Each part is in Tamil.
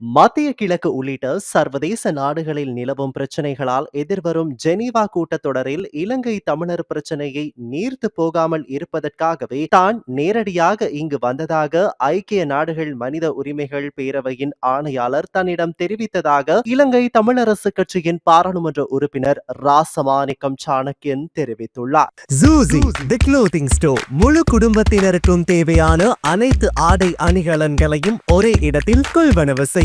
மத்திய கிழக்கு உள்ளிட்ட சர்வதேச நாடுகளில் நிலவும் பிரச்சனைகளால் எதிர்வரும் ஜெனீவா கூட்டத்தொடரில் இலங்கை தமிழர் பிரச்சனையை நீர்த்து போகாமல் இருப்பதற்காகவே தான் நேரடியாக இங்கு வந்ததாக ஐக்கிய நாடுகள் மனித உரிமைகள் பேரவையின் ஆணையாளர் தன்னிடம் தெரிவித்ததாக இலங்கை தமிழரசு கட்சியின் பாராளுமன்ற உறுப்பினர் ராசமாணிக்கம் சாணக்கியன் தெரிவித்துள்ளார். முழு குடும்பத்தினருக்கும் தேவையான அனைத்து ஆடை அணிகலன்களையும் ஒரே இடத்தில் கொள்வனவு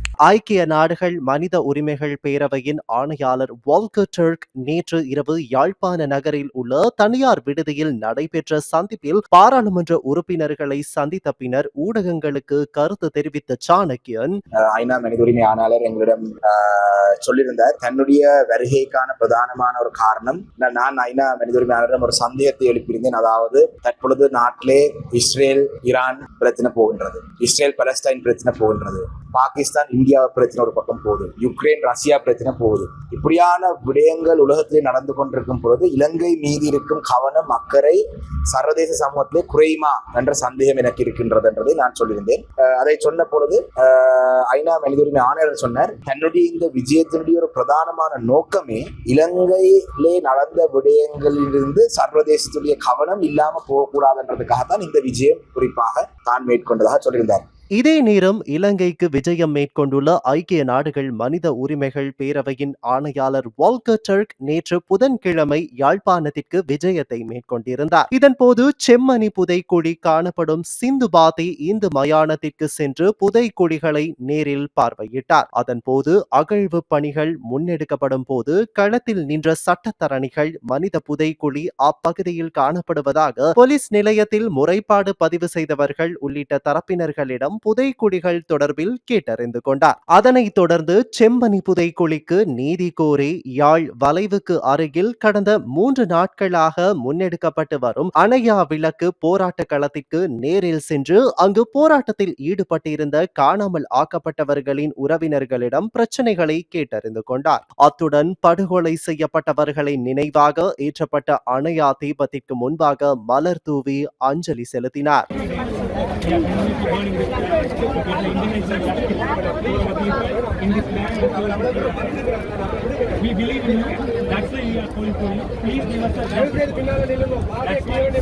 ஐக்கிய நாடுகள் மனித உரிமைகள் பேரவையின் ஆணையாளர் வால்கர் டர்க் நேற்று இரவு யாழ்ப்பாண நகரில் உள்ள தனியார் விடுதியில் நடைபெற்ற சந்திப்பில் பாராளுமன்ற உறுப்பினர்களை சந்தித்த பின்னர் ஊடகங்களுக்கு கருத்து தெரிவித்த சாணக்கியன் ஐநா மனித உரிமை ஆணையாளர் எங்களிடம் சொல்லியிருந்தார். தன்னுடைய வருகைக்கான பிரதானமான ஒரு காரணம் நான் நான் ஐநா மனித உரிமை ஆணையரிடம் ஒரு சந்தேகத்தை எழுப்பியிருந்தேன். அதாவது தற்பொழுது நாட்டிலே இஸ்ரேல் ஈரான் பிரச்சனை போகின்றது. இஸ்ரேல் பலஸ்டைன் பிரச்சனை போகின்றது. பாகிஸ்தான் இந்தியா பிரச்சனை ஒரு பக்கம் போகுது. யுக்ரைன் ரஷ்யா பிரச்சனை போகுது. இப்படியான விடயங்கள் உலகத்திலே நடந்து கொண்டிருக்கும் பொழுது இலங்கை மீது இருக்கும் கவனம் அக்கறை சர்வதேச சமூகத்திலே குறையுமா என்ற சந்தேகம் எனக்கு இருக்கின்றது என்றதை நான் சொல்லியிருந்தேன். அதை சொன்ன பொழுது ஐநா மனித உரிமை ஆணையர் சொன்னார் தன்னுடைய இந்த விஜயத்தினுடைய ஒரு பிரதானமான நோக்கமே இலங்கையிலே நடந்த விடயங்களிலிருந்து சர்வதேசத்துடைய கவனம் இல்லாம போகக்கூடாதுன்றதுக்காகத்தான் இந்த விஜயம் குறிப்பாக தான் மேற்கொண்டதாக சொல்லியிருந்தார். இதே நேரம் இலங்கைக்கு விஜயம் மேற்கொண்டுள்ள ஐக்கிய நாடுகள் மனித உரிமைகள் பேரவையின் ஆணையாளர் வால்கர் டர்க் நேற்று புதன்கிழமை யாழ்ப்பாணத்திற்கு விஜயத்தை மேற்கொண்டிருந்தார். இதன்போது செம்மணி புதைக்குழி காணப்படும் சிந்து பாதி இந்து மயானத்திற்கு சென்று புதைக்குழிகளை நேரில் பார்வையிட்டார். அதன்போது அகழ்வு பணிகள் முன்னெடுக்கப்படும் போது களத்தில் நின்ற சட்டத்தரணிகள் மனித புதைக்குழி அப்பகுதியில் காணப்படுவதாக போலீஸ் நிலையத்தில் முறைப்பாடு பதிவு செய்தவர்கள் உள்ளிட்ட தரப்பினர்களிடம் புதைக்குழிகள் தொடர்பில் கேட்டறிந்து கொண்டார். அதனைத் தொடர்ந்து செம்பனி புதைக்குழிக்கு நீதி கோரி யாழ் வளைவுக்கு அருகில் கடந்த மூன்று நாட்களாக முன்னெடுக்கப்பட்டு வரும் அணையா விளக்கு போராட்ட களத்திற்கு நேரில் சென்று அங்கு போராட்டத்தில் ஈடுபட்டிருந்த காணாமல் ஆக்கப்பட்டவர்களின் உறவினர்களிடம் பிரச்சனைகளை கேட்டறிந்து கொண்டார். அத்துடன் படுகொலை செய்யப்பட்டவர்களை நினைவாக ஏற்றப்பட்ட அணையா தீபத்திற்கு முன்பாக மலர் தூவி அஞ்சலி செலுத்தினார். We believe in you. That's why we are calling for you. Please give us a. That's why.